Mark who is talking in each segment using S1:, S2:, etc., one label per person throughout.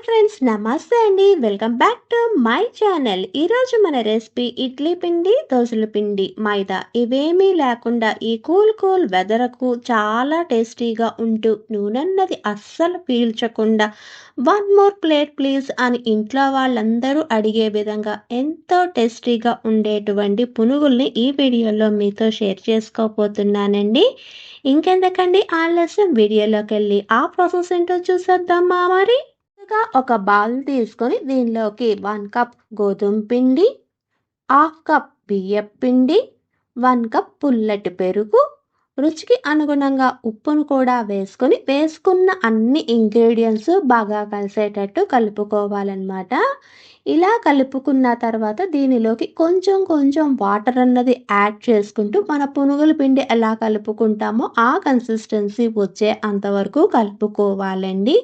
S1: Hi friends నమస్తే అండి. Welcome back to my channel ఈరోజు మన రెసిపీ ఇడ్లీ పిండి దోశల పిండి మైదా ఇవేమీ లేకుండా ఈ కూల్ కూల్ వెదరకు చాలా టేస్టీగా ఉంటూ నూనెన్నది అస్సలు పీల్చకుండా వన్ మోర్ ప్లేట్ ప్లీజ్ అని ఇంట్లో వాళ్ళందరూ అడిగే విధంగా ఎంతో టేస్టీగా ఉండేటువంటి పునుగుల్ని ఈ వీడియోలో మీతో షేర్ చేసుకోబోతున్నానండి. ఇంకెందుకండి? ఆలస్యం వీడియోలోకి వెళ్ళి ఆ ప్రాసెస్ ఏంటో చూసేద్దామా మరి? ఇంకా ఒక బౌల్ తీసుకొని దీనిలోకి వన్ కప్ గోధుమ పిండి హాఫ్ కప్ బియ్యం పిండి వన్ కప్ పుల్లటి పెరుగు రుచికి అనుగుణంగా ఉప్పును కూడా వేసుకొని వేసుకున్న అన్ని ఇంగ్రీడియంట్స్ బాగా కలిసేటట్టు కలుపుకోవాలన్నమాట. ఇలా కలుపుకున్న తర్వాత దీనిలోకి కొంచెం కొంచెం వాటర్ అన్నది యాడ్ చేసుకుంటూ మన పునుగుల పిండి ఎలా కలుపుకుంటామో ఆ కన్సిస్టెన్సీ వచ్చే అంతవరకు కలుపుకోవాలండి.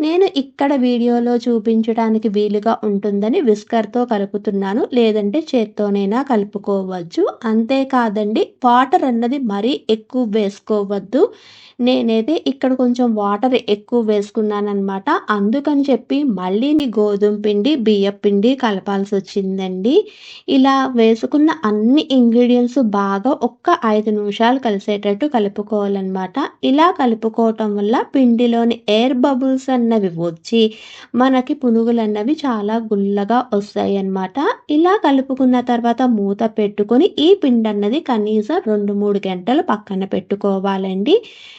S1: నేను ఇక్కడ వీడియోలో చూపించడానికి వీలుగా ఉంటుందని విస్కర్తో కలుపుతున్నాను లేదంటే చేత్తోనైనా కలుపుకోవచ్చు. అంతేకాదండి వాటర్ అన్నది మరీ ఎక్కువ ఎక్కువ వేసుకోవద్దు. నేనైతే ఇక్కడ కొంచెం వాటర్ ఎక్కువ వేసుకున్నానమాట అందుకని చెప్పి మళ్ళీ గోధుమ పిండి బియ్యం పిండి కలపాల్సి వచ్చిందండి. ఇలా వేసుకున్న అన్ని ఇంగ్రీడియంట్స్ బాగా ఒక్క ఐదు నిమిషాలు కలిసేటట్టు కలుపుకోవాలన్నమాట. ఇలా కలుపుకోవటం వల్ల పిండిలోని ఎయిర్ బబుల్స్ అన్నవి వచ్చి మనకి పునుగులు అన్నవి చాలా గుల్లగా వస్తాయి అన్నమాట ఇలా కలుపుకున్న తర్వాత మూత పెట్టుకొని ఈ పిండి అన్నది కనీసం రెండు మూడు గంటలు పక్కన పెట్టుకోవాలండి.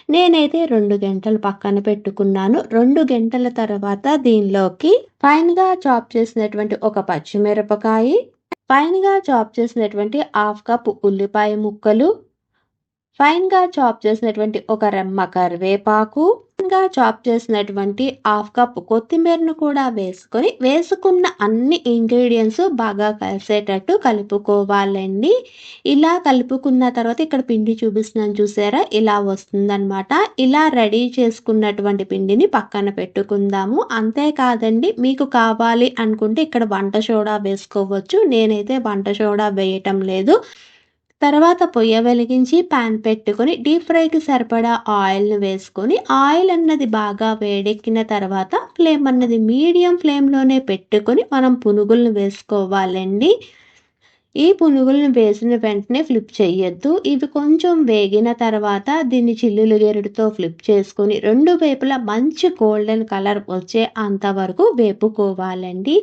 S1: నేనైతే రెండు గంటలు పక్కన పెట్టుకున్నాను. రెండు గంటల తర్వాత దీనిలోకి ఫైన్గా చాప్ చేసినటువంటి ఒక పచ్చిమిరపకాయ ఫైన్గా చాప్ చేసినటువంటి హాఫ్ కప్ ఉల్లిపాయ ముక్కలు ఫైన్గా చాప్ చేసినటువంటి ఒక రెమ్మ కరివేపాకు ఇంకా చాప్ చేసినటువంటి హాఫ్ కప్ కొత్తిమీరను కూడా వేసుకొని వేసుకున్న అన్ని ఇంగ్రీడియంట్స్ బాగా కలిసేటట్టు కలుపుకోవాలండి. ఇలా కలుపుకున్న తర్వాత ఇక్కడ పిండి చూపిస్తున్నాను చూసారా? ఇలా వస్తుందన్నమాట. ఇలా రెడీ చేసుకున్నటువంటి పిండిని పక్కన పెట్టుకుందాము. అంతేకాదండి మీకు కావాలి అనుకుంటే ఇక్కడ వంట సోడా వేసుకోవచ్చు. నేనైతే వంట సోడా వేయటం లేదు. తర్వాత పొయ్య వెలిగించి పాన్ పెట్టుకొని డీప్ ఫ్రైకి సరిపడా ఆయిల్ని వేసుకొని ఆయిల్ అన్నది బాగా వేడెక్కిన తర్వాత ఫ్లేమ్ అన్నది మీడియం ఫ్లేమ్లోనే పెట్టుకొని మనం పునుగులను వేసుకోవాలండి. ఈ పునుగులను వేసిన వెంటనే ఫ్లిప్ చేయొద్దు. ఇవి కొంచెం వేగిన తర్వాత దీన్ని చిల్లులు గెరడుతో ఫ్లిప్ చేసుకొని రెండు వైపులా మంచి గోల్డెన్ కలర్ వచ్చే అంతవరకు వేపుకోవాలండి.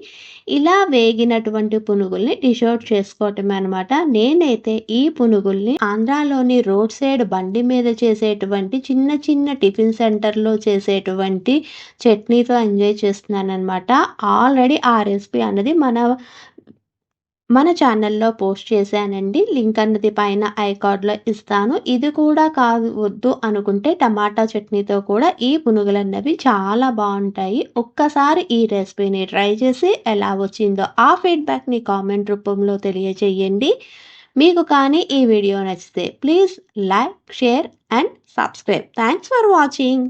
S1: ఇలా వేగినటువంటి పునుగుల్ని డిషౌట్ చేసుకోవటం అనమాట నేనైతే ఈ పునుగుల్ని ఆంధ్రాలోని రోడ్ సైడ్ బండి మీద చేసేటువంటి చిన్న చిన్న టిఫిన్ సెంటర్లో చేసేటువంటి చట్నీతో ఎంజాయ్ చేస్తున్నాను అనమాట ఆల్రెడీ ఆ రెసిపీ అన్నది మన మన ఛానల్లో పోస్ట్ చేశానండి. లింక్ అన్నది పైన ఐ కార్డ్లో ఇస్తాను. ఇది కూడా కాదు వద్దు అనుకుంటే టమాటా చట్నీతో కూడా ఈ పునుగులు అన్నవి చాలా బాగుంటాయి. ఒక్కసారి ఈ రెసిపీని ట్రై చేసి ఎలా వచ్చిందో ఆ ఫీడ్బ్యాక్ని కామెంట్ రూపంలో తెలియచేయండి. మీకు కానీ ఈ వీడియో నచ్చితే please like share and subscribe thanks for watching